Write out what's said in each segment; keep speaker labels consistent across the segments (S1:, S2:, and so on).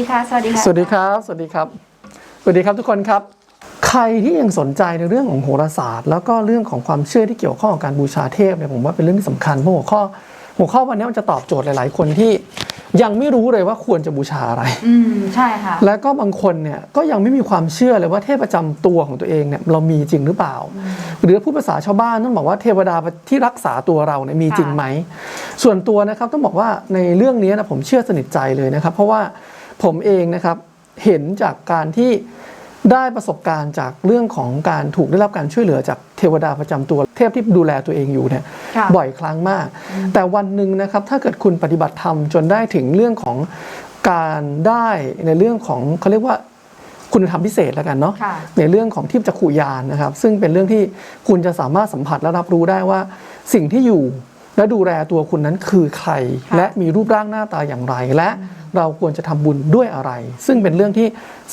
S1: สวัสดีค่ะ สวัสดีค่ะ
S2: สวัสดีครับ สวัสดีครับ สวัสดีครับทุกคนครับ ใครที่ยังสนใจในเรื่องของโหราศาสตร์ แล้วก็เรื่องของความเชื่อที่เกี่ยวข้องกับการบูชาเทพเนี่ยผมว่าเป็นเรื่องที่สำคัญเพราะหัวข้อหัวข้อวันนี้มันจะตอบโจทย์หลาย ๆ คนที่ยังไม่รู้เลยว่าควรจะบูชาอะไร
S1: อืม ใช่ค่ะ
S2: และก็บางคนเนี่ยก็ยังไม่มีความเชื่อเลยว่าเทพประจำตัวของตัวเองเนี่ยเรามีจริงหรือเปล่า หรือพูดภาษาชาวบ้านต้องบอกว่าเทวดาที่รักษาตัวเราเนี่ยมีจริงไหม ส่วนตัวนะครับต้องบอกว่าในเรื่องนี้นะผมเชื่อสนิทใจเลยนะครับ เพราะว่า ผมเองนะครับเห็นจากการที่ได้ประสบการณ์จากเรื่องของการถูกได้รับการช่วยเหลือจากเทวดาประจำตัว เทพที่ดูแลตัวเองอยู่เนี่ย
S1: ค่ะ
S2: บ่อยครั้งมาก แต่วันหนึ่งนะครับถ้าเกิดคุณปฏิบัติธรรมจนได้ถึงเรื่องของการได้ในเรื่องของเขาเรียกว่าคุณธรรมพิเศษแล้วกันเนาะ
S1: ค่ะ
S2: ในเรื่องของทิพจักขุยานนะครับ ซึ่งเป็นเรื่องที่คุณจะสามารถสัมผัสและรับรู้ได้ว่าสิ่งที่อยู่ และดูแลตัวคุณนั้นคือใคร
S1: ค่ะ
S2: และมีรูปร่างหน้าตาอย่างไร และเราควรจะทำบุญด้วยอะไร ซึ่งเป็นเรื่องที่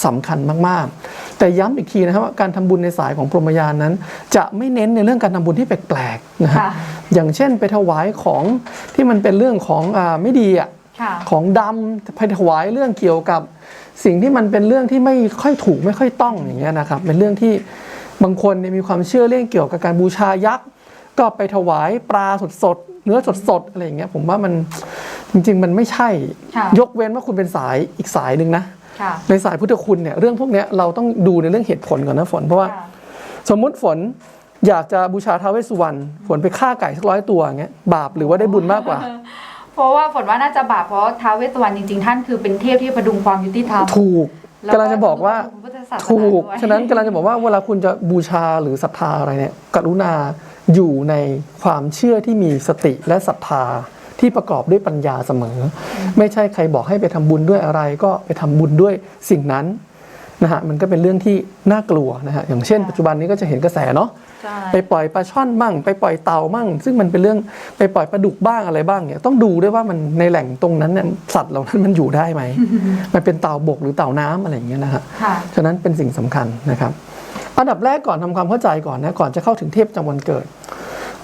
S2: สำคัญมากๆ แต่ย้ำอีกทีนะครับว่าการทำบุญในสายของพรหมยานนั้น จะไม่เน้นในเรื่องการทำบุญที่แปลกๆนะครับ
S1: ค่ะ
S2: อย่างเช่นไปถวายของที่มันเป็นเรื่องของอาไม่ดีอะ
S1: ค่ะ
S2: ของดำไปถวายเรื่องเกี่ยวกับ สิ่งที่มันเป็นเรื่องที่ไม่ค่อยถูกไม่ค่อยต้องอย่างเงี้ยนะครับเป็นเรื่องที่บางคนเนี่ยมีความเชื่อเรื่องเกี่ยวกับการบูชายักษ์ ก็ไปถวายปลาสดๆเนื้อสดๆอะไรอย่างเงี้ยผมว่ามันจริง ๆ มันไม่ใช่
S1: ค่ะ
S2: ยกเว้นว่าคุณเป็นสายอีกสายหนึ่งนะ
S1: ค่ะ
S2: ในสายพุทธคุณเนี่ยเรื่องพวกเนี้ยเราต้องดูในเรื่องเหตุผลก่อนนะฝนเพราะว่า
S1: ค่ะ
S2: สมมุติฝนอยากจะบูชาท้าวเวสสุวรรณฝนไปฆ่าไก่สักร้อยตัวอย่างเงี้ยบาปหรือว่าได้บุญมากกว่า
S1: เพราะว่าฝนว่าน่าจะบาปเพราะท้าวเวสสุวรรณจริงๆ ท่านคือเป็นเทพที่ประดุงความยุติธรรม
S2: ถูก
S1: แล้ว
S2: กำลังจะบอกว่า
S1: พระพุทธศาสนา
S2: ถูก
S1: ด้วย
S2: ฉะนั้นกำลังจะบอกว่าเวลาคุณจะบูชาหรือศรัทธาอะไรเนี่ย กรุณาอยู่ในความเชื่อที่มีสติและศรัทธาที่ประกอบด้วยปัญญาเสมอ ไม่ใช่ใครบอกให้ไปทำบุญด้วยอะไรก็ไปทำบุญด้วยสิ่งนั้น นะฮะมันก็เป็นเรื่องที่น่ากลัวนะฮะอย่างเช่น ปัจจุบันนี้ก็จะเห็นกระแสเนาะ
S1: ใช่
S2: ไปปล่อยปลาช่อนบ้าง ไปปล่อยเต่าบ้าง ซึ่งมันเป็นเรื่องไปปล่อยปลาดุกบ้างอะไรบ้างเนี่ยต้องดูด้วยว่ามันในแหล่งตรงนั้นเนี่ยสัตว์เหล่านั้นมันอยู่ได้ไหมมันเป็นเต่าบกหรือเต่าน้ำอะไรอย่างเงี้ยนะฮะ
S1: ค่ะ
S2: ฉะนั้นเป็นสิ่งสำคัญนะครับ อันดับแรกก่อนทำความเข้าใจก่อนนะก่อนจะเข้าถึงเทพประจำวันเกิด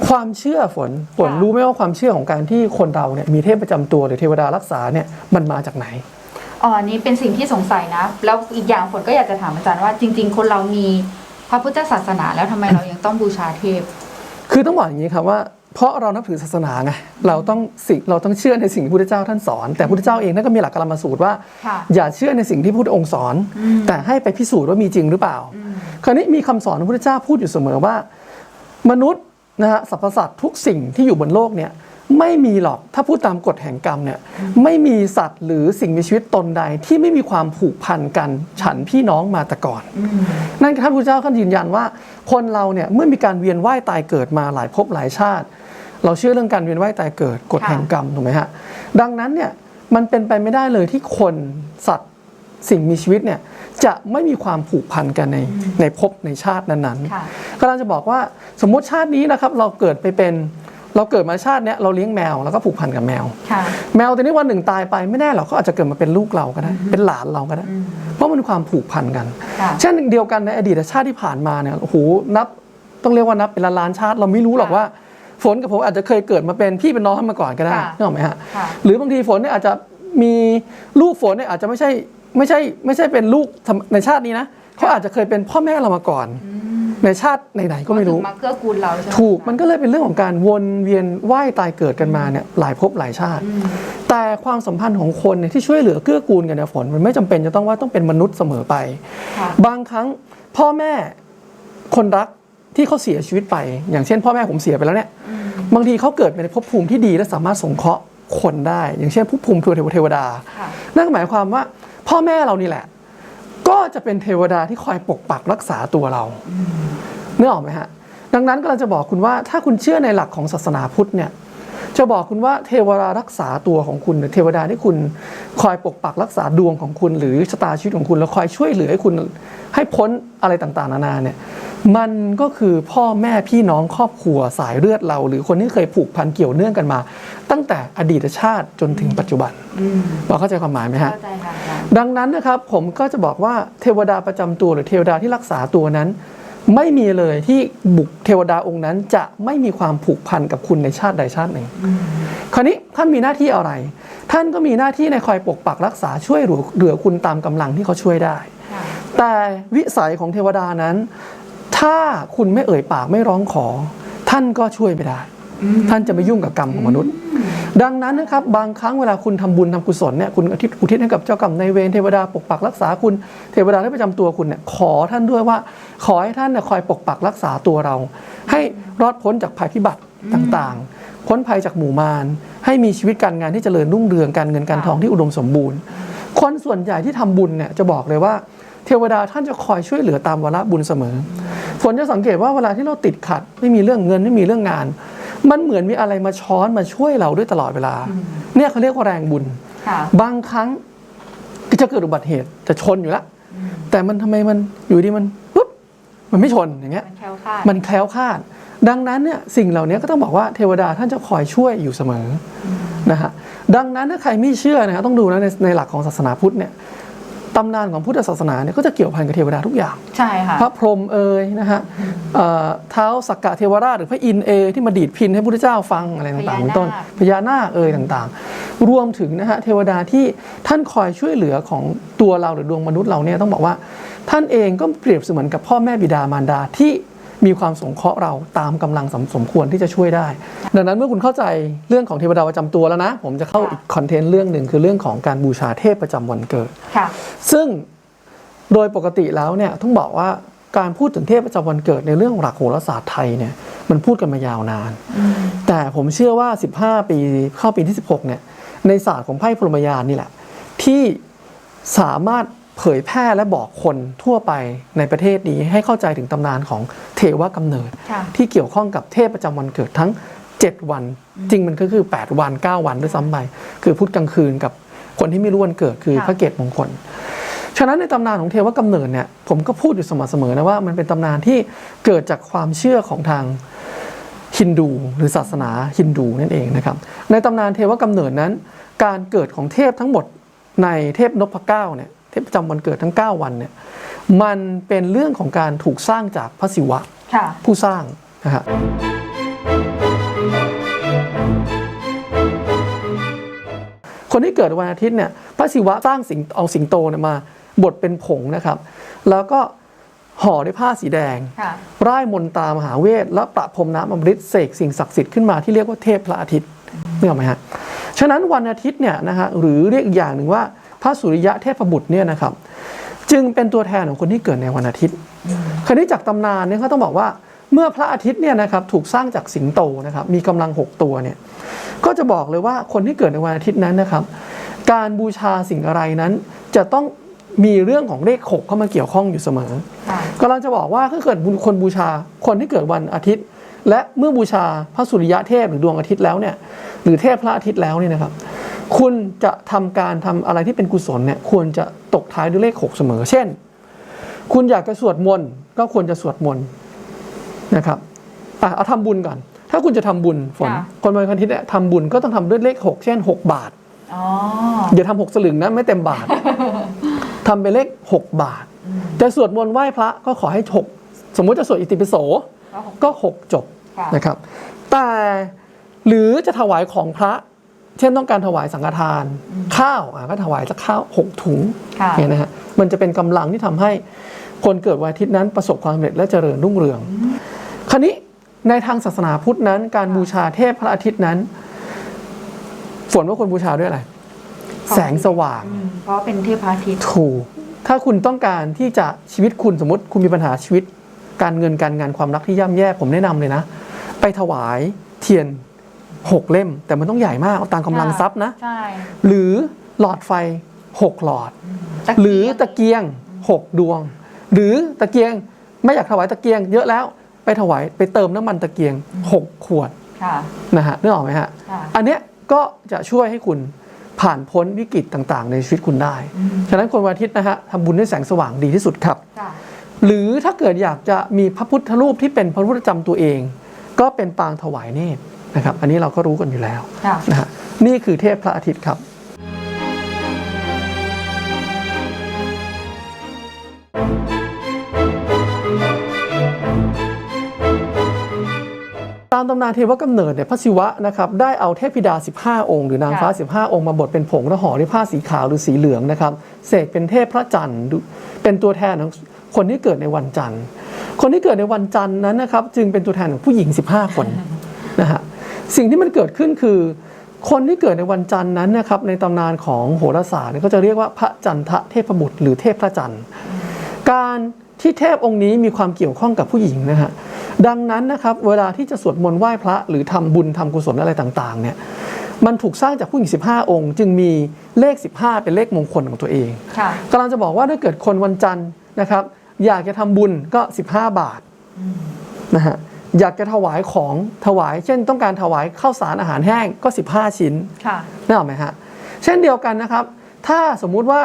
S2: ความเชื่อฝนฝน
S1: ค่ะ
S2: รู้ไหมว่าความเชื่อของการที่คนเราเนี่ยมีเทพประจำตัวหรือเทวดารักษาเนี่ยมันมาจากไหน
S1: อ๋ออันนี้เป็นสิ่งที่สงสัยนะ แล้วอีกอย่างฝนก็อยากจะถามอาจารย์ว่าจริง ๆ คนเรามีพระพุทธศาสนาแล้วทำไมเรายังต้องบูชาเทพ
S2: คือต้องบอกอย่างนี้ครับว่า เพราะเรานับถือศาสนาไงเราต้องสิ่งเราต้องเชื่อในสิ่งที่พระพุทธเจ้าท่านสอน แต่พระพุทธเจ้าเองท่านก็มีหลักกรรมสูตรว่า
S1: ค่ะ
S2: อย่าเชื่อในสิ่งที่พระพุทธองค์สอน
S1: อืม
S2: แต่ให้ไปพิสูจน์ว่ามีจริงหรือเปล่า
S1: อืม
S2: คราวนี้มีคำสอนของพระพุทธเจ้าพูดอยู่เสมอว่า มนุษย์นะฮะสรรพสัตว์ทุกสิ่งที่อยู่บนโลกเนี่ย ไม่มีหรอกถ้าพูดตามกฎแห่งกรรมเนี่ยไม่มีสัตว์หรือสิ่งมีชีวิตตนใดที่ไม่มีความผูกพันกันฉันพี่น้องมาแต่ก่อน
S1: อืม
S2: นั่นคือท่านพุทธเจ้าท่านยืนยันว่า คนเราเนี่ยเมื่อมีการเวียนว่ายตายเกิดมาหลายภพหลายชาติ เราเชื่อเรื่องการเวียนว่ายตายเกิดกฎ
S1: ค่ะ
S2: แห่งกรรมถูกไหมฮะดังนั้นเนี่ยมันเป็นไปไม่ได้เลยที่คนสัตว์สิ่งมีชีวิตเนี่ยจะไม่มีความผูกพันกันในในภพในชาตินั้นๆ
S1: ค่ะ
S2: กำลังจะบอกว่าสมมติชาตินี้นะครับเราเกิดไปเป็น เราเกิดมาชาติเนี้ยเราเลี้ยงแมวแล้วก็ผูกพันกับแมว
S1: ค่ะ
S2: แมวตัวนี้วันหนึ่งตายไปไม่แน่หรอกเขาอาจจะเกิดมาเป็นลูกเราก็ได้ เป็นหลานเราก็ได้
S1: อืม
S2: เพราะมันมีความผูกพันกัน
S1: ค่ะ
S2: เช่นเดียวกันในอดีตชาติที่ผ่านมาเนี่ยโอ้โหนับต้องเรียกว่านับเป็นล้านล้านๆชาติเราไม่รู้หรอก
S1: ค่ะ
S2: ว่าฝนกับผมอาจจะเคยเกิดมาเป็นพี่เป็นน้องกันมาก่อนก็ได้
S1: ค่ะ
S2: นึกออกไหมฮะ
S1: ค่ะ
S2: หรือบางทีฝนเนี่ยอาจจะมีลูกฝนเนี่ยอาจจะไม่ใช่ไม่ใช่ไม่ใช่เป็นลูกในชาตินี้นะเขาอาจจะเคยเป็นพ่อแม่เรามาก่อน ในชาติไหนๆก็ไม่รู้
S1: มาเกื้อกูลเราใช่ไหม
S2: ถูกมันก็เลยเป็นเรื่องของการวนเวียนว่ายตายเกิดกันมาเนี่ยหลายภพหลายชาติ
S1: อืม
S2: แต่ความสัมพันธ์ของคนเนี่ยที่ช่วยเหลือเกื้อกูลกันเนี่ยฝนมันไม่จำเป็นจะต้องว่าต้องเป็นมนุษย์เสมอไป
S1: ค่ะ
S2: บางครั้งพ่อแม่คนรักที่เขาเสียชีวิตไป อย่างเช่น พ่อแม่ผมเสียไปแล้วเนี่ย
S1: อืม
S2: บางทีเขาเกิดในภพภูมิที่ดีและสามารถสงเคราะห์คนได้ อย่างเช่นภพภูมิเทวเทวดา
S1: ค่ะ
S2: นั่นก็หมายความว่าพ่อแม่เรานี่แหละ ก็จะเป็นเทวดาที่คอยปกปักรักษาตัวเราเนื้อออกไหมฮะ ดังนั้นก็เราจะบอกคุณว่าถ้าคุณเชื่อในหลักของศาสนาพุทธเนี่ยจะบอกคุณว่าเทวดารักษาตัวของคุณหรือเทวดาที่คุณคอยปกปักรักษาดวงของคุณ หรือชะตาชีวิตของคุณ แล้วคอยช่วยเหลือให้คุณให้พ้นอะไรต่างๆ นานาเนี่ยมันก็คือพ่อแม่พี่น้องครอบครัวสายเลือดเรา หรือคนที่เคยผูกพันเกี่ยวเนื่องกันมา ตั้งแต่อดีตชาติจนถึงปัจจุบัน
S1: อืม
S2: เราเข้าใจความหมายไหมฮะ
S1: เข้าใจค่ะอาจารย์
S2: ดังนั้นนะครับผมก็จะบอกว่าเทวดาประจำตัวหรือเทวดาที่รักษาตัวนั้น ไม่มีเลยที่บุคเทวดาองค์นั้นจะไม่มีความผูกพันกับคุณในชาติใดชาติหนึ่ง คราวนี้ท่านมีหน้าที่อะไร ท่านก็มีหน้าที่ในคอยปกปักรักษาช่วยเหลือเหลือคุณตามกำลังที่เขาช่วยได้
S1: ค่ะ
S2: แต่วิสัยของเทวดานั้น ถ้าคุณไม่เอ่ยปากไม่ร้องขอ ท่านก็ช่วยไม่ได้ ท่านจะไม่ยุ่งกับกรรมของมนุษย์ ดังนั้นนะครับบางครั้งเวลาคุณทำบุญทำกุศลเนี่ยคุณอุทิศอุทิศให้กับเจ้ากรรมนายเวรเทวดาปกปักรักษาคุณเทวดาที่ประจำตัวคุณเนี่ยขอท่านด้วยว่า ขอให้ท่านเนี่ยคอยปกปักรักษาตัวเรา ให้รอดพ้นจากภัยพิบัติต่างๆ พ้นภัยจากหมู่มาร ให้มีชีวิตการงานที่เจริญรุ่งเรืองการเงินการทองที่อุดมสมบูรณ์ คนส่วนใหญ่ที่ทำบุญเนี่ยจะบอกเลยว่าเทวดาท่านจะคอยช่วยเหลือตามวาระบุญเสมอฝนจะสังเกตว่าเวลาที่เราติดขัด ไม่มีเรื่องเงินไม่มีเรื่องงาน มันเหมือนมีอะไรมาช้อนมาช่วยเราด้วยตลอดเวลา เนี่ยเขาเรียกว่าแรงบุญ
S1: ค่ะ
S2: บางครั้งที่จะเกิดอุบัติเหตุจะชนอยู่แล้วแต่มันทำไมมันอยู่ดีมันปุ๊บ มันไม่ชนอย่างเงี้ย
S1: มันแคล้วคลาด
S2: มันแคล้วคลาด ดังนั้นเนี่ยสิ่งเหล่านี้ก็ต้องบอกว่าเทวดาท่านจะคอยช่วยอยู่เสมออนะฮะดังนั้นถ้าใครไม่เชื่อนะครับต้องดูนะในในหลักของศาสนาพุทธเนี่ยตำนานของพุทธศาสนาเนี่ยก็จะเกี่ยวพันกับเทวดาทุกอย่าง
S1: ใช่ค่ะ
S2: พระพรหมเอ่ยนะฮะเอ่อเท้าสักกะเทวราชหรือพระอินทร์เอยที่มาดีดพินให้พระพุทธเจ้าฟังอะไรต่างๆเป็นต้น พญานาคเอ่ยต่างๆ รวมถึงนะฮะเทวดาที่ท่านคอยช่วยเหลือของตัวเราหรือดวงมนุษย์เราเนี่ยต้องบอกว่า ท่านเองก็เปรียบเสมือนกับพ่อแม่บิดามารดาที่มีความสงเคราะห์เราตามกำลังสมสมควรที่จะช่วยได้ ดังนั้นเมื่อคุณเข้าใจเรื่องของเทวดาประจำตัวแล้วนะ ผมจะเข้าอีกคอนเทนต์เรื่องหนึ่งคือเรื่องของการบูชาเทพประจำวันเกิด
S1: ค่ะ
S2: ซึ่งโดยปกติแล้วเนี่ยต้องบอกว่าการพูดถึงเทพประจำวันเกิดในเรื่องหลักโหราศาสตร์ไทยเนี่ยมันพูดกันมายาวนาน แต่ผมเชื่อว่า 15 ปีเข้าปีที่ 16เนี่ยในศาสตร์ของไพ่พรหมยานนี่แหละที่สามารถ เผยแพร่และบอกคนทั่วไปในประเทศนี้ให้เข้าใจถึงตำนานของเทวกำเนิด
S1: ค่ะ
S2: ที่เกี่ยวข้องกับเทพประจำวันเกิดทั้ง 7 วัน จริงมันก็คือ 8 วัน 9 วันด้วยซ้ำไปคือพุธกลางคืนกับคนที่ไม่รู้วันเกิดคือ
S1: ค่ะ
S2: พระเกตมงคล ฉะนั้นในตำนานของเทวกำเนิดเนี่ยผมก็พูดอยู่เสมอๆนะว่ามันเป็นตำนานที่เกิดจากความเชื่อของทางฮินดูหรือศาสนาฮินดูนั่นเองนะครับ ในตำนานเทวกำเนิดนั้น การเกิดของเทพทั้งหมดในเทพนพเก้าเนี่ยเทพประจำวันเกิดทั้ง 9 วันเนี่ยมันเป็นเรื่องของการถูกสร้างจากพระศิวะ
S1: ค่ะ
S2: ผู้สร้างนะฮะคนที่เกิดวันอาทิตย์เนี่ยพระศิวะสร้างสิงเอาสิงโตเนี่ยมาบดเป็นผงนะครับ แล้วก็ห่อด้วยผ้าสีแดง
S1: ค่ะ
S2: ร่ายมนตรามหาเวท และประพรมน้ำอมฤตเสกสิ่งศักดิ์สิทธิ์ขึ้นมาที่เรียกว่าเทพพระอาทิตย์นี่ออกไหมฮะฉะนั้นวันอาทิตย์เนี่ยนะฮะหรือเรียกอีกอย่างหนึ่งว่า พระสุริยะเทพบุตรเนี่ยนะครับจึงเป็นตัวแทนของคนที่เกิดในวันอาทิตย์คราวนี้จากตำนานเนี่ยเขาต้องบอกว่าเมื่อพระอาทิตย์เนี่ยนะครับถูกสร้างจากสิงโตนะครับมีกำลัง 6 ตัวเนี่ยก็จะบอกเลยว่าคนที่เกิดในวันอาทิตย์นั้นนะครับ การบูชาสิ่งอะไรนั้นจะต้องมีเรื่องของเลขหกเข้ามาเกี่ยวข้องอยู่เสมอ
S1: ค่ะ
S2: กำลังจะบอกว่าถ้าเกิดคนบูชาคนที่เกิดวันอาทิตย์ และเมื่อบูชาพระสุริยะเทพหรือดวงอาทิตย์แล้วเนี่ยหรือเทพพระอาทิตย์แล้วเนี่ยนะครับ คุณจะทำการทำอะไรที่เป็นกุศลเนี่ยควรจะตกท้ายด้วยเลขหกเสมอ เช่น คุณอยากจะสวดมนต์ก็ควรจะสวดมนต์นะครับอะเอาทำบุญก่อน ถ้าคุณจะทำบุญฝน
S1: ค่ะ
S2: คนวันอาทิตย์เนี่ยทำบุญก็ต้องทำด้วยเลขหกเช่นหกบาท
S1: อ๋อ
S2: อย่าทำหกสลึงนะไม่เต็มบาททำเป็นเลขหกบาทจะสวดมนต์ไหว้พระก็ขอให้หกสมมุติจะสวดอิติปิโส
S1: ก็หก
S2: ก็หกจบ
S1: ค่ะ
S2: นะครับ แต่หรือจะถวายของพระ เช่นต้องการถวายสังฆทาน ข้าวอะก็ถวายสักข้าวหกถุง
S1: ค่ะ
S2: เนี่ยนะฮะมันจะเป็นกำลังที่ทำให้คนเกิดวันอาทิตย์นั้นประสบความสำเร็จและเจริญรุ่งเรือง คราวนี้ในทางศาสนาพุทธนั้น การบูชาเทพพระอาทิตย์นั้นฝนว่าคนบูชาด้วยอะไร แสงสว่าง
S1: อืมเพราะเป็นเทพพระอาทิตย์
S2: ถูกถ้าคุณต้องการที่จะชีวิตคุณสมมติคุณมีปัญหาชีวิต การเงินการงานความรักที่ย่ำแย่ผมแนะนำเลยนะ ไปถวายเทียน หกเล่ม แต่มันต้องใหญ่มากเอาตามกำลังทรัพย์นะ
S1: ใช่
S2: หรือหลอดไฟหกหลอดหรือตะเกียงหกดวง หรือตะเกียงไม่อยากถวายตะเกียงเยอะแล้วไปถวายไปเติมน้ำมันตะเกียงหกขวด
S1: ค่ะ
S2: นะฮะนึกออกไหมฮะ
S1: ค่ะ
S2: อันเนี้ยก็จะช่วยให้คุณผ่านพ้นวิกฤตต่างๆ ในชีวิตคุณได้ฉะนั้นคนวันอาทิตย์นะฮะทำบุญด้วยแสงสว่างดีที่สุดครับ
S1: ค่ะ
S2: หรือถ้าเกิดอยากจะมีพระพุทธรูปที่เป็นพระพุทธประจำตัวเอง ก็เป็นปางถวายเนตร นะครับอันนี้เราก็รู้กันอยู่แล้ว
S1: ค่ะ
S2: นะฮะนี่คือเทพพระอาทิตย์ครับตามตำนานเทวกำเนิดเนี่ยพระศิวะนะครับได้เอาเทพธิดา 15 องค์ หรือนางฟ้า 15 องค์มาบดเป็นผงแล้วห่อด้วยผ้าสีขาวหรือสีเหลืองนะครับเสกเป็นเทพพระจันทร์ดูเป็นตัวแทนของคนที่เกิดในวันจันทร์ คนที่เกิดในวันจันทร์นั้นนะครับจึงเป็นตัวแทนของผู้หญิง 15 คนนะฮะ สิ่งที่มันเกิดขึ้นคือ คนที่เกิดในวันจันทร์นั้นนะครับในตำนานของโหราศาสตร์เนี่ยก็จะเรียกว่าพระจันทะเทพบุตรหรือเทพพระจันทร์ การที่เทพองค์นี้มีความเกี่ยวข้องกับผู้หญิงนะฮะดังนั้นนะครับเวลาที่จะสวดมนต์ไหว้พระหรือทำบุญทำกุศลอะไรต่างๆเนี่ยมันถูกสร้างจากผู้หญิง 15 องค์ จึงมีเลข 15 เป็นเลขมงคลของตัวเอง
S1: ค่ะ
S2: กำลังจะบอกว่าถ้าเกิดคนวันจันทร์นะครับ อยากจะทำบุญก็ 15 บาทนะฮะ อยากจะถวายของถวาย เช่นต้องการถวายข้าวสารอาหารแห้งก็ 15 ชิ้น
S1: ค่ะ
S2: นึกออกไหมฮะเช่นเดียวกันนะครับ ถ้าสมมุติว่า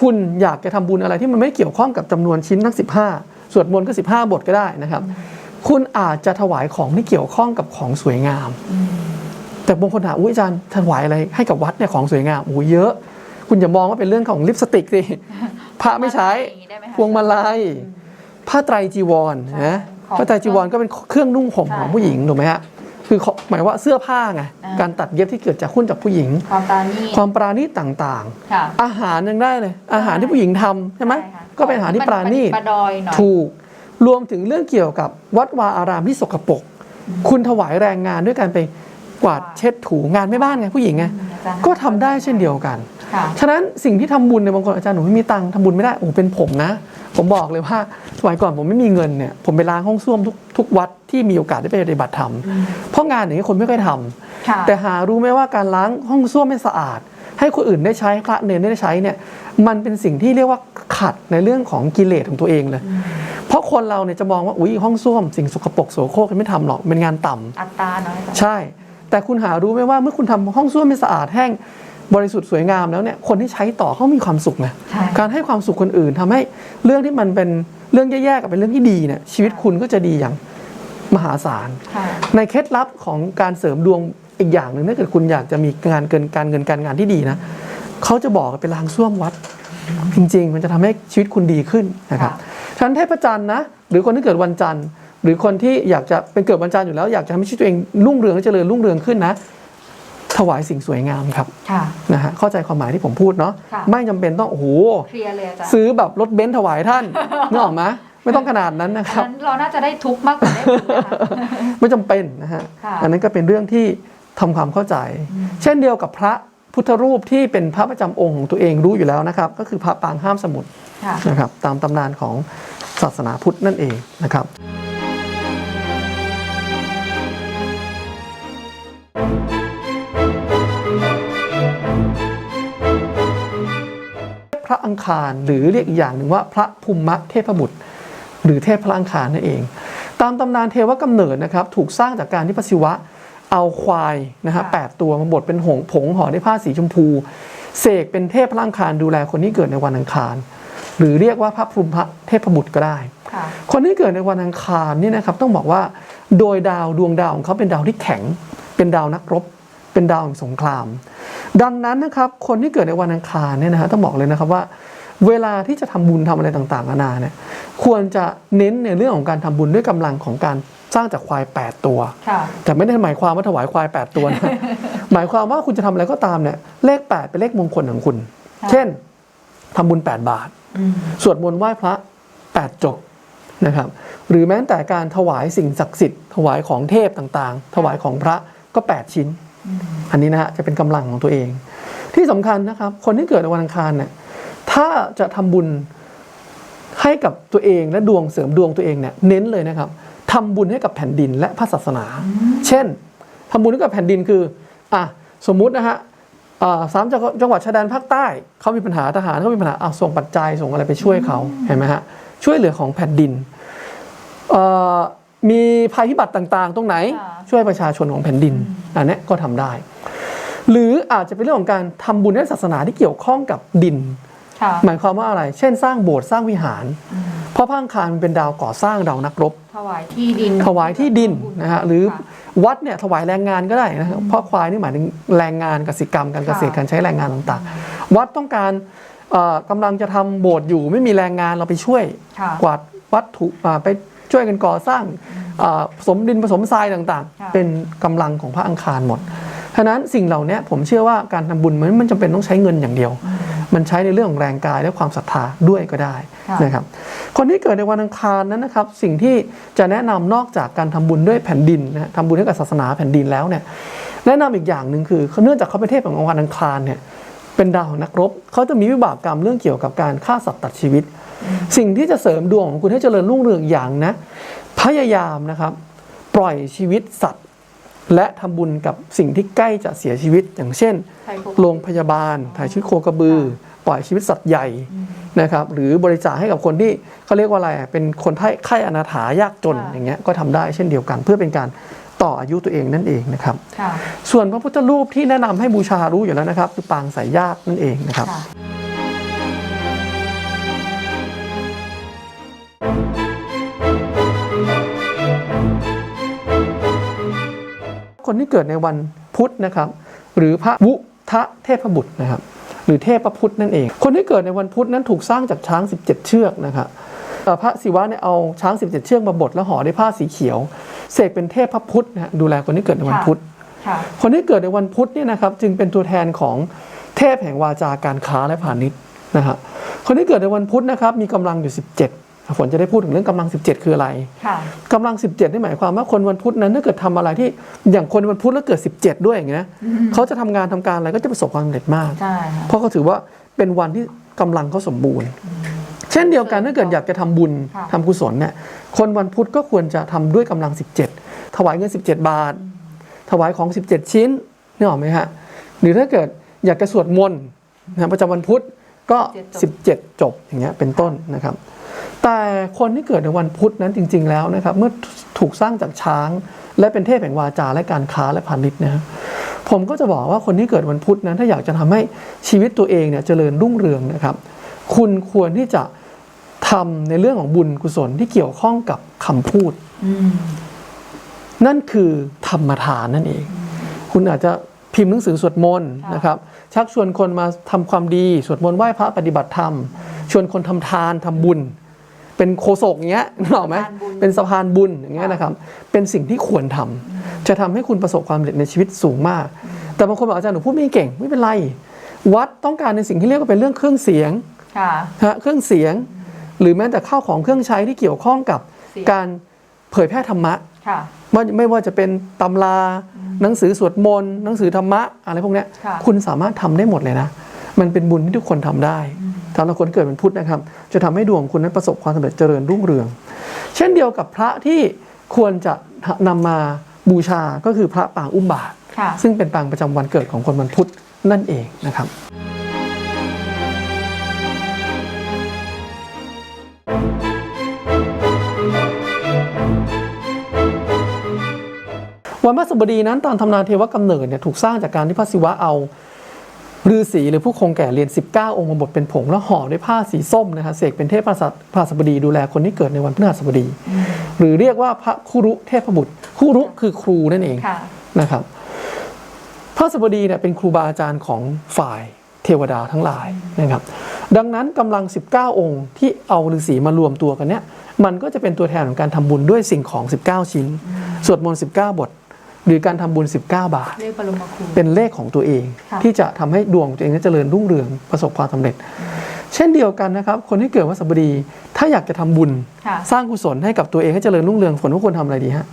S2: คุณอยากจะทำบุญอะไรที่มันไม่เกี่ยวข้องกับจำนวนชิ้นทั้ง 15 สวดมนต์ก็ 15 บทก็ได้นะครับ คุณอาจจะถวายของที่เกี่ยวข้องกับของสวยงาม แต่บางคนถามอุ้ยอาจารย์ถวายอะไรให้กับวัดเนี่ยของสวยงามโอ้ยเยอะ คุณอย่ามองว่าเป็นเรื่องของลิปสติกสิพระไม่ใช้
S1: อย่างนี้ได้ไหมคะ
S2: พวงมาลัยผ้าไตรจีวรนะ
S1: ของ
S2: ผ้าไตรจีวรก็เป็นเครื่องนุ่งห่ม
S1: ใช่
S2: ของผู้หญิงถูกไหมฮะคือเขาหมายว่าเสื้อผ้าไง
S1: อ่า
S2: การตัดเย็บที่เกิดจากหุ้นจากผู้หญิง
S1: ความตานี่
S2: ความปราณีตต่าง
S1: ค่ะ
S2: ๆอาหารยังได้เลย อาหารที่ผู้หญิงทำใช่ไหม
S1: ใช่ค่ะ
S2: ก็เป็นอาหารที่ปราณีต
S1: ประดอยหน่อย
S2: ถูกรวมถึงเรื่องเกี่ยวกับวัดวาอารามที่สกปรกคุณถวายแรงงานด้วยการไปกวาดเช็ดถูงานไม่บ้านไงผู้หญิงไง
S1: อาจารย์
S2: ก็ทำได้เช่นเดียวกัน
S1: ค่ะ
S2: ฉะนั้นสิ่งที่ทำบุญในยบางคนอาจารย์หนูไม่มีตังค์ทำบุญไม่ได้โอ้โหเป็นผมนะ ผมบอกเลยว่าสมัยก่อนผมไม่มีเงินเนี่ยผมไปล้างห้องส้วมทุกทุกวัดที่มีโอกาสได้ไปปฏิบัติธรรมเพราะงานอย่างนี้คนไม่ค่อยทำ
S1: ค่ะ
S2: แต่หารู้ไหมว่าการล้างห้องส้วมไม่สะอาด ให้คนอื่นได้ใช้พระเนรได้ใช้เนี่ยมันเป็นสิ่งที่เรียกว่าขัดในเรื่องของกิเลสของตัวเองเลย เพราะคนเราเนี่ยจะมองว่าอุ้ยห้องส้วมสิ่งสกปรกโสโครกไม่ทำหรอกเป็นงานต่ำ
S1: อัตราน้อยกว่า
S2: ใช่ แต่คุณหารู้ไหมว่าเมื่อคุณทำห้องส้วมไม่สะอาดแห้ง บริสุทธิ์สวยงามแล้วเนี่ยคนที่ใช้ต่อเขามีความสุขไง
S1: ใช่
S2: การให้ความสุขคนอื่นทำให้เรื่องที่มันเป็นเรื่องแย่ๆกับเป็นเรื่องที่ดีเนี่ยชีวิตคุณก็จะดีอย่างมหาศาล
S1: ค่ะ
S2: ในเคล็ดลับของการเสริมดวงอีกอย่างหนึ่งถ้าเกิดคุณอยากจะมีงานเกินการเงินการงานที่ดีนะเขาจะบอกไปล้างส้วมวัด จริง ๆ มันจะทำให้ชีวิตคุณดีขึ้นนะครับ
S1: ค่ะ
S2: ฉะนันเทพจันทร์นะหรือคนที่เกิดวันจันทร์ หรือคนที่อยากจะเป็นเกิดวันจันทร์อยู่แล้วอยากจะทำให้ชีวิตตัวเองรุ่งเรืองและเจริญรุ่งเรืองขึ้นนะ ถวายสิ่งสวยงามครับ
S1: ค่ะ
S2: นะฮะเข้าใจความหมายที่ผมพูดเนาะ
S1: ค่ะ
S2: ไม่จำเป็นต้องโอ้โห
S1: เคลียร์เลยอาจารย์
S2: ซื้อแบบรถเบนซ์ถวายท่าน นึกออกไหมไม่ต้องขนาดนั้นนะค
S1: อัน
S2: รับ
S1: นั้นเราน่าจะได้ทุกข์มากกว่าได้บุญนะคะ
S2: ไม่จำเป็นนะฮะ
S1: ค่ะ
S2: อันนั้นก็เป็นเรื่องที่ทำความเข้าใจเช่นเดียวกับพระพุทธรูปที่เป็นพระประจำองค์ของตัวเองรู้อยู่แล้วนะครับ ก็คือพระปางห้ามสมุทร
S1: ค่ะ
S2: นะครับตามตำนานของศาสนาพุทธนั่นเองนะครับ พระอังคาร หรือเรียกอีกอย่างหนึ่งว่าพระภูมิเทพบุตร หรือเทพพระอังคารนั่นเอง ตามตำนานเทวกำเนิดนะครับถูกสร้างจากการที่พระศิวะเอาควายนะฮะ
S1: ค่ะ
S2: แปดตัวมาบดเป็นหงผงห่อด้วยผ้าสีชมพู เสกเป็นเทพพระอังคารดูแลคนที่เกิดในวันอังคาร หรือเรียกว่าพระภูมิเทพบุตรก็ได้
S1: ค่ะ
S2: คนที่เกิดในวันอังคารนี่นะครับต้องบอกว่าโดยดาวดวงดาวของเขาเป็นดาวที่แข็ง เป็นดาวนักรบ เป็นดาวแห่งสงคราม ดังนั้นนะครับคนที่เกิดในวันอังคารเนี่ยนะฮะต้องบอกเลยนะครับว่า เวลาที่จะทำบุญทำอะไรต่างๆนานาเนี่ยควรจะเน้นในเรื่องของการทำบุญด้วยกำลังของการสร้างจากควาย 8 ตัว
S1: ค่ะ
S2: แต่ไม่ได้หมายความว่าถวายควาย 8 ตัวนะหมายความว่าคุณจะทำอะไรก็ตามเนี่ยเลข 8 เป็นเลขมงคลของคุณ
S1: ค่ะ
S2: เช่นทำบุญ 8 บาท
S1: อืม
S2: สวดมนต์ไหว้พระ 8 จบนะครับหรือแม้แต่การถวายสิ่งศักดิ์สิทธิ์ ถวายของเทพต่างๆ ถวายของพระก็ 8 ชิ้น อันนี้นะฮะจะเป็นกำลังของตัวเอง ที่สำคัญนะครับ คนที่เกิดในวันอังคารเนี่ยถ้าจะทำบุญให้กับตัวเองและดวงเสริมดวงตัวเองเนี่ยเน้นเลยนะครับทำบุญให้กับแผ่นดินและพระศาสนา เช่นทำบุญให้กับแผ่นดินคืออะสมมุตินะฮะอ่าสามจังหวัดจังหวัดชายแดนภาคใต้เขามีปัญหาทหารเขามีปัญหาอะส่งปัจจัยส่งอะไรไปช่วยเขาเห็นไหมฮะช่วยเหลือของแผ่นดินเอ่อ มีภัยพิบัติต่างๆ ตรงไหน
S1: ค่ะ
S2: ช่วยประชาชนของแผ่นดินอันเนี้ยก็ทำได้ หรืออาจจะเป็นเรื่องของการทำบุญด้านศาสนาที่เกี่ยวข้องกับดิน
S1: ค่ะ
S2: หมายความว่าอะไร เช่น สร้างโบสถ์สร้างวิหาร เพราะพระอังคารมันเป็นดาวก่อสร้างดาวนักรบ
S1: ถวายที่ดิน
S2: ถวายที่ดินนะฮะหรือ
S1: ค่ะ
S2: วัดเนี่ยถวายแรงงานก็ได้นะครับเพราะควายนี่หมายถึงแรงงานกสิกรรมการเกษตร
S1: ค่ะ
S2: การใช้แรงงานต่างๆ วัดต้องการเอ่อกำลังจะทำโบสถ์อยู่ไม่มีแรงงานเราไปช่วย
S1: ค่ะ
S2: กวาดวัตถุอ่าไป ช่วยกันก่อสร้างอ่าผสมดินผสมทรายต่าง
S1: ค่ะ
S2: ๆเป็นกำลังของพระอังคารหมดฉะนั้นสิ่งเหล่านี้ผมเชื่อว่าการทำบุญมันมันจำเป็นต้องใช้เงินอย่างเดียว มันใช้ในเรื่องของแรงกายและความศรัทธาด้วยก็ได้
S1: ค่ะ
S2: นะครับ คนที่เกิดในวันอังคารนั้นนะครับ สิ่งที่จะแนะนำนอกจากการทำบุญด้วยแผ่นดินนะฮะทำบุญให้กับศาสนาแผ่นดินแล้วเนี่ยแนะนำอีกอย่างหนึ่งคือเนื่องจากเขาเป็นเทพของวันอังคารเนี่ย เป็นดาวของนักรบ เขาจะมีวิบากกรรมเรื่องเกี่ยวกับการฆ่าสัตว์ตัดชีวิต สิ่งที่จะเสริมดวงของคุณให้เจริญรุ่งเรืองอย่างนะ พยายามนะครับ ปล่อยชีวิตสัตว์ และทำบุญกับสิ่งที่ใกล้จะเสียชีวิต อย่างเช่น
S1: ไทยโค
S2: โรงพยาบาล ถ่ายชีวิตโคกระบือ ปล่อยชีวิตสัตว์ใหญ่นะครับ หรือบริจาคให้กับคนที่เขาเรียกว่าอะไรอะเป็นคนไข้ไข้อนาถายากจน
S1: ค่ะ
S2: อย่างเงี้ยก็ทำได้เช่นเดียวกัน เพื่อเป็นการ ต่ออายุตัวเองนั่นเองนะครับ
S1: ค่ะ
S2: ส่วนพระพุทธรูปที่แนะนำให้บูชารู้อยู่แล้วนะครับ คือปางสายญาตินั่นเองนะครับ
S1: ค่ะ
S2: คนที่เกิดในวันพุธนะครับ หรือพระวุทะเทพบุตรนะครับ หรือเทพพุทธนั่นเอง คนที่เกิดในวันพุธนั้นถูกสร้างจากช้าง 17 เชือกนะครับเอ่อ พระศิวะเนี่ยเอาช้าง 17 เชือกมาบดแล้วห่อด้วยผ้าสีเขียว เสกเป็นเทพพุทธนะฮะดูแลคนที่เกิดในวัน
S1: ค่ะ
S2: พุธ
S1: ค่ะ
S2: คนที่เกิดในวันพุธเนี่ยนะครับจึงเป็นตัวแทนของเทพแห่งวาจาการค้าและพาณิชย์นะฮะคนที่เกิดในวันพุธนะครับมีกำลังอยู่ 17ฝนจะได้พูดถึงเรื่องกำลัง 17 คืออะไร
S1: ค่ะ
S2: กำลัง 17นี่หมายความว่าคนวันพุธนั้นถ้าเกิดทำอะไรที่อย่างคนวันพุธแล้วเกิด 17 ด้วยอย่างเงี้ยเขาจะทำงานทำการอะไรก็จะประสบความสำเร็จมาก
S1: ใช่ค่ะ
S2: เพราะเขาถือว่าเป็นวันที่กำลังเขาสมบูรณ์เช่นเดียวกันถ้าเกิดอยากจะทำบุญ
S1: ค่ะ
S2: ทำกุศลเนี่ยคนวันพุธก็ควรจะทำด้วยกำลัง 17 ถวายเงิน 17 บาท ถวายของ 17 ชิ้นนึกออกไหมฮะหรือถ้าเกิดอยากจะสวดมนต์นะประจำวันพุธก็ 17 จบอย่างเงี้ยเป็นต้นนะครับ แต่คนที่เกิดในวันพุธนั้นจริง ๆ แล้วนะครับ เมื่อถูกสร้างจากช้าง และเป็นเทพแห่งวาจาและการค้าและพาณิชย์นะฮะผมก็จะบอกว่าคนที่เกิดวันพุธนั้นถ้าอยากจะทำให้ชีวิตตัวเองเนี่ยเจริญรุ่งเรืองนะครับ คุณควรที่จะ ทำในเรื่องของบุญกุศลที่เกี่ยวข้องกับคำพูด
S1: อืม
S2: นั่นคือธรรมทานนั่นเอง คุณอาจจะพิมพ์หนังสือสวดมนต์
S1: ค่ะ
S2: นะครับ ชักชวนคนมาทำความดีสวดมนต์ไหว้พระปฏิบัติธรรม ชวนคนทำทานทำบุญ เป็นโคศกอย่างเงี้ยนึกออกไหม
S1: สะพานบุญ
S2: เป็นสะพานบุญอย่างเงี้ยนะครับ เป็นสิ่งที่ควรทำจะทำให้คุณประสบความสำเร็จในชีวิตสูงมาก แต่บางคนบอกอาจารย์หนูพูดไม่เก่งไม่เป็นไร วัดต้องการในสิ่งที่เรียกว่าเป็นเรื่องเครื่องเสียง
S1: ค่ะ
S2: นะฮะเครื่องเสียง หรือแม้แต่ข้าวของเครื่องใช้ที่เกี่ยวข้องกับ
S1: เสียง
S2: การเผยแพร่ธรรมะ
S1: ค่ะ
S2: ไม่ไม่ว่าจะเป็นตำราหนังสือสวดมนต์หนังสือธรรมะอะไรพวกเนี้ย
S1: ค่ะ
S2: คุณสามารถทำได้หมดเลยนะ มันเป็นบุญที่ทุกคนทำได้สำหรับคนเกิดเป็นพุทธนะครับ จะทำให้ดวงคุณนั้นประสบความสำเร็จเจริญรุ่งเรือง เช่นเดียวกับพระที่ควรจะนำมาบูชาก็คือพระปางอุ้มบาตร
S1: ค่ะ
S2: ซึ่งเป็นปางประจำวันเกิดของคนวันพุธนั่นเองนะครับ วันพฤหัสบดีนั้นตอนทำนายเทวกำเนิดเนี่ยถูกสร้างจากการที่พระศิวะเอาฤาษีหรือผู้คงแก่เรียน 19 องค์มาบดเป็นผงแล้วห่อด้วยผ้าสีส้มนะครับเสกเป็นเทพพระสัตพระสบดีดูแลคนที่เกิดในวันพฤหัสบดี หรือเรียกว่าพระคุรุเทพบุตรคุรุคือครูนั่นเอง
S1: ค่ะ
S2: นะครับ พระสบดีเนี่ยเป็นครูบาอาจารย์ของฝ่ายเทวดาทั้งหลายนะครับ ดังนั้นกำลัง 19 องค์ที่เอาฤาษีมารวมตัวกันเนี่ยมันก็จะเป็นตัวแทนของการทำบุญด้วยสิ่งของ 19 ชิ้น สวดมนต์ 19 บท หรือการทำบุญ 19 บาท
S1: เรียกปรมาครู
S2: เป็นเลขของตัวเอง
S1: ค่ะ
S2: ที่จะทำให้ดวงตัวเองนั้นเจริญรุ่งเรืองประสบความสำเร็จ เช่นเดียวกันนะครับ คนที่เกิดวันสบดี ถ้าอยากจะทำบุญ
S1: ค่ะ
S2: สร้างกุศลให้กับตัวเองให้เจริญรุ่งเรืองผลว่าควรทำอะไรดีฮะ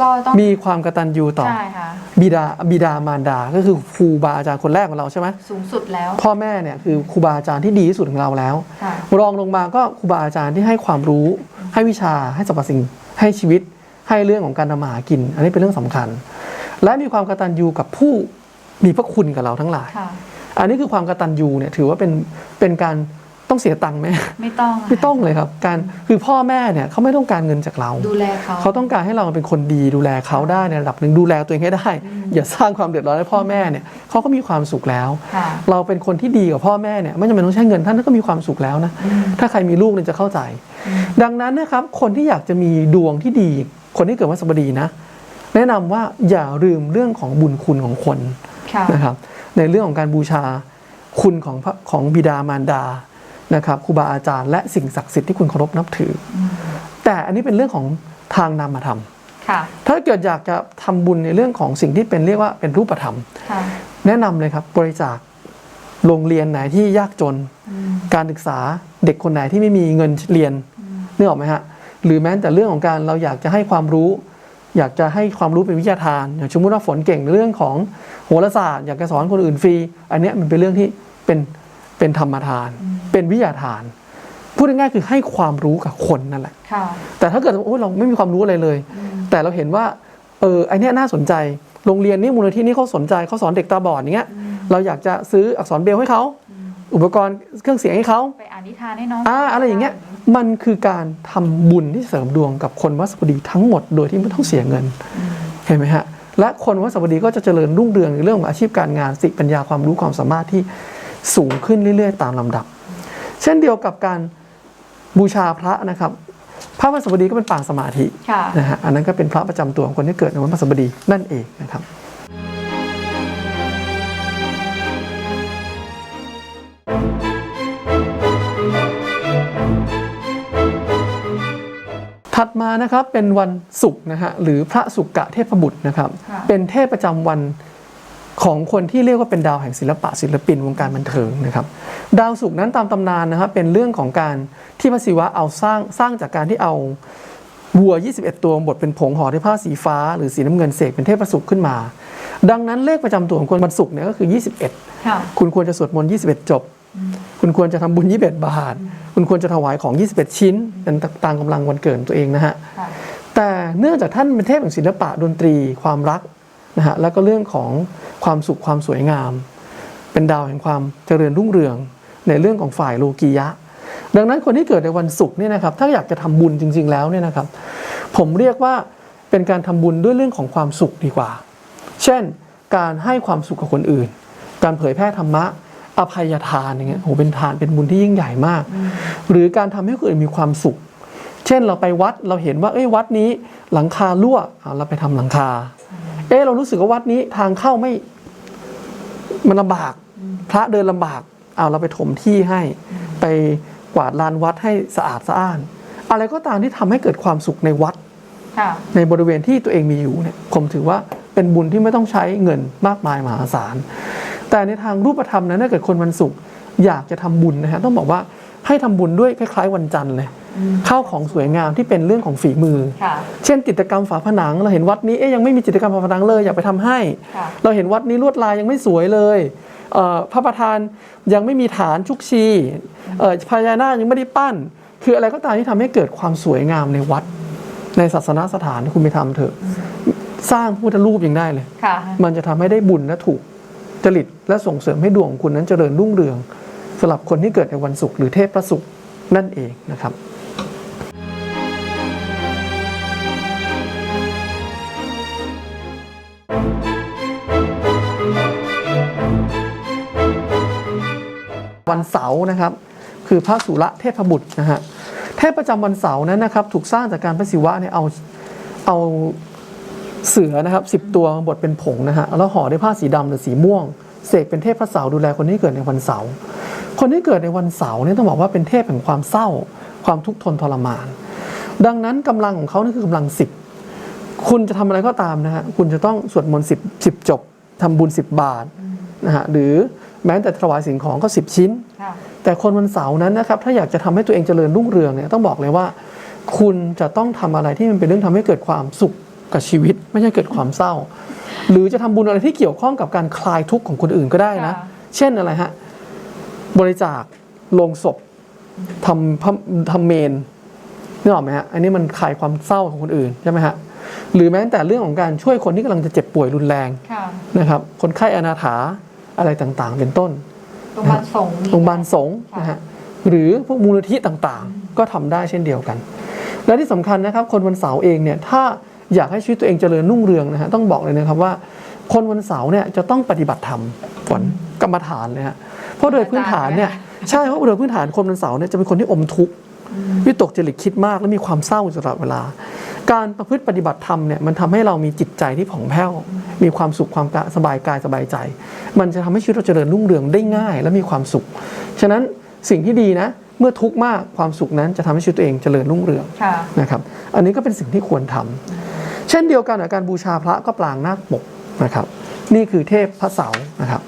S1: ก็ต้อง
S2: มีความกตัญญูต่อ
S1: ใช่ค่ะ
S2: บิดาบิดามารดา ก็คือครูบาอาจารย์คนแรกของเราใช่ไหม
S1: สูงสุดแล้ว
S2: พ่อแม่เนี่ยคือครูบาอาจารย์ที่ดีที่สุดของเราแล้ว
S1: ค่ะ
S2: รองลงมาก็ครูบาอาจารย์ที่ให้ความรู้ ให้วิชาให้สรรพสิ่งให้ชีวิต ให้เรื่องของการทำมาหากิน อันนี้เป็นเรื่องสำคัญ และมีความกตัญญูกับผู้มีพระคุณกับเราทั้งหลาย
S1: ค่ะ
S2: อันนี้คือความกตัญญูเนี่ยถือว่าเป็นเป็นการต้องเสียตังค์ไหม
S1: ไม่ต้องะ
S2: ไม่ต้องเลยครับ การคือพ่อแม่เนี่ยเขาไม่ต้องการเงินจากเรา
S1: ดูแลเขา
S2: เขาต้องการให้เราเป็นคนดีดูแลเขาได้ในระดับหนึ่งดูแลตัวเองให้ได้ อย่าสร้างความเดือดร้อนให้พ่อแม่เนี่ยเขาก็มีความสุขแล้ว
S1: ค่ะ
S2: เราเป็นคนที่ดีกับพ่อแม่เนี่ยไม่จำเป็นต้องใช้เงินท่านก็มีความสุขแล้วนะ
S1: อืม
S2: ถ้าใครมีลูกเนี่ยจะเข้าใจ ดังนั้นนะครับคนที่อยากจะมีดวงที่ดี คนที่เกิดวันสบดีนะ แนะนำว่าอย่าลืมเรื่องของบุญคุณของคน
S1: ค่ะ
S2: นะครับ ในเรื่องของการบูชาคุณของพระของบิดามารดานะครับครูบาอาจารย์และสิ่งศักดิ์สิทธิ์ที่คุณเคารพนับถืออแต่อันนี้เป็นเรื่องของทางนามธรรม
S1: ค่ะ
S2: ถ้าเกิดอยากจะทำบุญในเรื่องของสิ่งที่เป็นเรียกว่าเป็นรูปธรรม
S1: ค่ะ
S2: แนะนำเลยครับบริจาคโรงเรียนไหนที่ยากจน การศึกษาเด็กคนไหนที่ไม่มีเงินเรียนนึกออกไหมฮะ หรือแม้แต่เรื่องของการเราอยากจะให้ความรู้ อยากจะให้ความรู้เป็นวิทยาทาน อย่างสมมติว่าฝนเก่งในเรื่องของโหราศาสตร์ อยากจะสอนคนอื่นฟรี อันเนี้ยมันเป็นเรื่องที่เป็นเป็นธรรมทาน เป็นวิทยาทาน พูดง่ายๆคือให้ความรู้กับคนนั่นแหละ
S1: ค่ะ
S2: แต่ถ้าเกิดโอ้ยเราไม่มีความรู้อะไรเลย แต่เราเห็นว่าเออไอเนี้ยน่าสนใจ โรงเรียนนี้มูลนิธินี้เขาสนใจเขาสอนเด็กตาบอดอย่างเงี้ยเราอยากจะซื้ออักษรเบรลให้เขา อุปกรณ์เครื่องเสียงให้เขา
S1: ไปอ่านนิทานให้น้อง
S2: อ่าอะไรอย่างเงี้ยมันคือการทำบุญที่เสริมดวงกับคนวัดสัปดีทั้งหมดโดยที่ไม่ต้องเสียเงินเห็นไหมฮะและคนวัดสัปดีก็จะเจริญรุ่งเรืองในเรื่องของอาชีพการงานสติปัญญาความรู้ความสามารถที่สูงขึ้นเรื่อย ๆ ตามลำดับ เช่นเดียวกับการบูชาพระนะครับ พระวัดสัปดีก็เป็นปางสมาธิ
S1: ค่ะ
S2: นะฮะอันนั้นก็เป็นพระประจำตัวของคนที่เกิดในวันพฤหัสบดีนั่นเองนะครับ ถัดมานะครับเป็นวันศุกร์นะฮะหรือพระสุกกะเทพบุตรนะครับ
S1: ค่ะ
S2: เป็นเทพประจำวันของคนที่เรียกว่าเป็นดาวแห่งศิลปะศิลปินวงการบันเทิงนะครับ ดาวศุกร์นั้นตามตำนานนะครับเป็นเรื่องของการที่พระศิวะเอาสร้างสร้างจากการที่เอาวัว 21 ตัวบดเป็นผงห่อด้วยผ้าสีฟ้า หรือสีน้ำเงินเสกเป็นเทพประสุขขึ้นมา ดังนั้นเลขประจำตัวของคนวันศุกร์เนี่ยก็คือ 21
S1: ค่ะ
S2: คุณควรจะสวดมนต์ 21 จบ คุณควรจะทำบุญ 21 บาท คุณควรจะถวายของ 21 ชิ้นเป็นตามกำลังวันเกิดตัวเองนะฮะ
S1: ค่ะ
S2: แต่เนื่องจากท่านเป็นเทพแห่งศิลปะดนตรีความรักนะฮะ แล้วก็เรื่องของความสุขความสวยงาม เป็นดาวแห่งความเจริญรุ่งเรืองในเรื่องของฝ่ายโลกียะ ดังนั้นคนที่เกิดในวันศุกร์เนี่ยนะครับ ถ้าอยากจะทำบุญจริง ๆ แล้วเนี่ยนะครับ ผมเรียกว่าเป็นการทำบุญด้วยเรื่องของความสุขดีกว่า เช่น การให้ความสุขกับคนอื่น การเผยแพร่ธรรมะ อภัยทานอย่างเงี้ยโหเป็นทานเป็นบุญที่ยิ่งใหญ่มาก หรือการทำให้คนอื่นมีความสุข เช่นเราไปวัดเราเห็นว่าเอ้ยวัดนี้หลังคารั่วอะเราไปทำหลังคา เอ้เรารู้สึกว่าวัดนี้ทางเข้าไม่มันลำบาก พระเดินลำบากเอาเราไปถมที่ให้ ไปกวาดลานวัดให้สะอาดสะอ้าน อะไรก็ตามที่ทำให้เกิดความสุขในวัด
S1: ค่ะ
S2: ในบริเวณที่ตัวเองมีอยู่เนี่ยผมถือว่าเป็นบุญที่ไม่ต้องใช้เงินมากมายมหาศาล แต่ในทางรูปธรรมนั้นถ้าเกิดคนวันศุกร์อยากจะทำบุญนะฮะต้องบอกว่าให้ทำบุญด้วยคล้าย ๆ วันจันทร์เลยข้าวของสวยงามที่เป็นเรื่องของฝีมือ
S1: ค่ะ
S2: เช่นจิตรกรรมฝาผนัง เราเห็นวัดนี้เอ๊ยยังไม่มีจิตรกรรมฝาผนังเลยอยากไปทำให้
S1: ค่ะ
S2: เราเห็นวัดนี้ลวดลายยังไม่สวยเลยเอ่อพระประธานยังไม่มีฐานชุกชีเอ่อพญานาคยังไม่ได้ปั้น คืออะไรก็ตามที่ทำให้เกิดความสวยงามในวัด ในศาสนสถานคุณไปทำเถอะ สร้างพระพุทธรูปยังได้เลย
S1: ค่ะ
S2: มันจะทำให้ได้บุญและถูก จริตและส่งเสริมให้ดวงของคุณนั้นเจริญรุ่งเรืองสำหรับคนที่เกิดในวันศุกร์หรือเทพประศุกร์นั่นเองนะครับวันเสาร์นะครับ คือพระสุระเทพบุตรนะฮะเทพประจำวันเสาร์นั้นนะครับ ถูกสร้างจากการพระศิวะเนี่ยเอาเอา เสือนะครับสิบตัวบดเป็นผงนะฮะแล้วห่อด้วยผ้าสีดำหรือสีม่วง เสกเป็นเทพพระเสาร์ดูแลคนที่เกิดในวันเสาร์คนที่เกิดในวันเสาร์เนี่ยต้องบอกว่าเป็นเทพแห่งความเศร้า ความทุกข์ทนทรมาน ดังนั้นกำลังของเขานี่คือกำลังสิบคุณจะทำอะไรก็ตามนะฮะคุณจะต้องสวดมนต์สิบสิบจบทำบุญสิบบาทนะฮะหรือแม้แต่ถวายสิ่งของก็สิบชิ้น
S1: ค่ะ
S2: แต่คนวันเสาร์นั้นนะครับถ้าอยากจะทำให้ตัวเองเจริญรุ่งเรืองเนี่ยต้องบอกเลยว่า คุณจะต้องทำอะไรที่มันเป็นเรื่องทำให้เกิดความสุข กับชีวิตไม่ใช่เกิดความเศร้า หรือจะทำบุญอะไรที่เกี่ยวข้องกับการคลายทุกข์ของคนอื่นก็ได้นะ
S1: ค่ะ
S2: เช่นอะไรฮะบริจาคโลงศพทำพระทำเมนนึกออกไหมฮะอันนี้มันคลายความเศร้าของคนอื่นใช่ไหมฮะหรือแม้แต่เรื่องของการช่วยคนที่กำลังจะเจ็บป่วยรุนแรง
S1: ค่ะ
S2: นะครับ คนไข้อนาถาอะไรต่างๆ เป็นต้น
S1: โรงพยาบาลสงฆ์มี
S2: โรงพยาบาลสงฆ์
S1: ค่ะ
S2: นะฮะหรือพวกมูลนิธิต่างๆ ก็ทำได้เช่นเดียวกัน และที่สำคัญนะครับ คนวันเสาร์เองเนี่ยถ้า อยากให้ชีวิตตัวเองเจริญรุ่งเรืองนะฮะต้องบอกเลยนะครับว่า คนวันเสาร์เนี่ยจะต้องปฏิบัติธรรมฝนกรรมฐานเลยฮะเพราะโดยพื้นฐานเนี่ยใช่เพราะโดยพื้นฐานคนวันเสาร์เนี่ยจะเป็นคนที่อมทุกข์วิตกจริตคิดมากและมีความเศร้าอยู่ตลอดเวลา การประพฤติปฏิบัติธรรมเนี่ยมันทำให้เรามีจิตใจที่ผ่องแผ้ว มีความสุขความกะสบายกายสบายใจ มันจะทำให้ชีวิตเราเจริญรุ่งเรืองได้ง่ายและมีความสุข ฉะนั้นสิ่งที่ดีนะเมื่อทุกข์มากความสุขนั้นจะทำให้ชีวิตตัวเองเจริญรุ่งเรือง
S1: ค่ะ
S2: นะครับ อันนี้ก็เป็นสิ่งที่ควรทำ เช่นเดียวกันกับการบูชาพระก็ปรางนาคปกนะครับ นี่คือเทพพระเสาร์นะครับ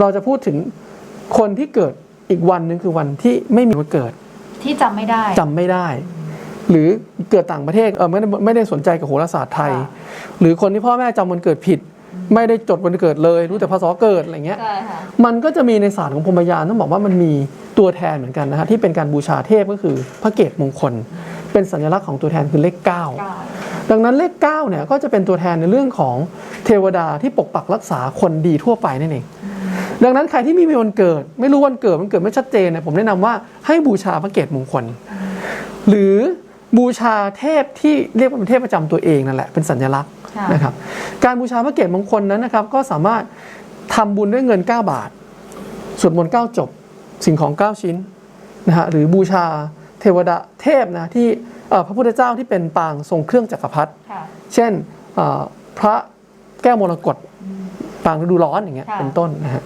S2: เราจะพูดถึงคนที่เกิดอีกวันหนึ่งคือวันที่ไม่มีวันเกิด
S1: ที่จำไม่ได้
S2: จำไม่ได้ หรือเกิดต่างประเทศเออไม่ได้ไม่ได้สนใจกับโหราศาสตร์ไทย
S1: ค่ะ
S2: หรือคนที่พ่อแม่จำวันเกิดผิด ไม่ได้จดวันเกิดเลย รู้แต่พศเกิดอะไรเงี้ย
S1: ใช่ค่ะ
S2: มันก็จะมีในศาสตร์ของพรหมยานต้องบอกว่ามันมีตัวแทนเหมือนกันนะฮะที่เป็นการบูชาเทพก็คือพระเกตมงคล เป็นสัญลักษณ์ของตัวแทนคือเลข 9 ดังนั้นเลข9เนี่ยก็จะเป็นตัวแทนในเรื่องของเทวดาที่ปกปักรักษาคนดีทั่วไปนั่นเอง ดังนั้นใครที่ไมมีวันเกิด ไม่รู้วันเกิดมันเกิดไม่ชัดเจนเนี่ยผมแนะนำว่าให้บูชาพระเกตมงคล หรือบูชาเทพที่เรียกว่าเป็นเทพประจำตัวเองนั่นแหละเป็นสัญลักษณ์
S1: ค่ะ
S2: นะครับการบูชาพระเกตมงคลนั้นนะครับก็สามารถทำบุญด้วยเงิน 9 บาท สวดมนต์9จบสิ่งของ 9 ชิ้นนะฮะหรือบูชาเทวดาเทพนะที่เอ่อพระพุทธเจ้าที่เป็นปางทรงเครื่องจักรพรรดิ
S1: ค่ะ
S2: เช่นเอ่อพระแก้วมรกตปางฤดูร้อนอย่างเงี้ย
S1: ค่ะ
S2: เป็นต้นนะฮะ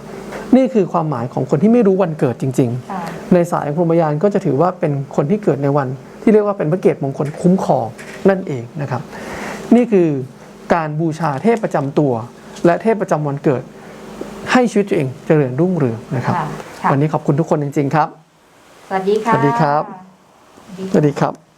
S2: นี่คือความหมายของคนที่ไม่รู้วันเกิดจริงๆ
S1: ค่ะ
S2: ในสายพรหมยานก็จะถือว่าเป็นคนที่เกิดในวัน ที่เรียกว่าเป็นพระเกตมงคลคุ้มครองนั่นเองนะครับ นี่คือ การบูชาเทพประจำตัว และเทพประจำวันเกิด ให้ชีวิตตัวเองเจริญรุ่งเรืองนะครับ
S1: ค่ะค่ะ
S2: วันนี้ขอบคุณทุกคนจริง ๆ ครับ
S1: สวัสดีค่ะ
S2: สวัสดีครับ สวัสดีครับ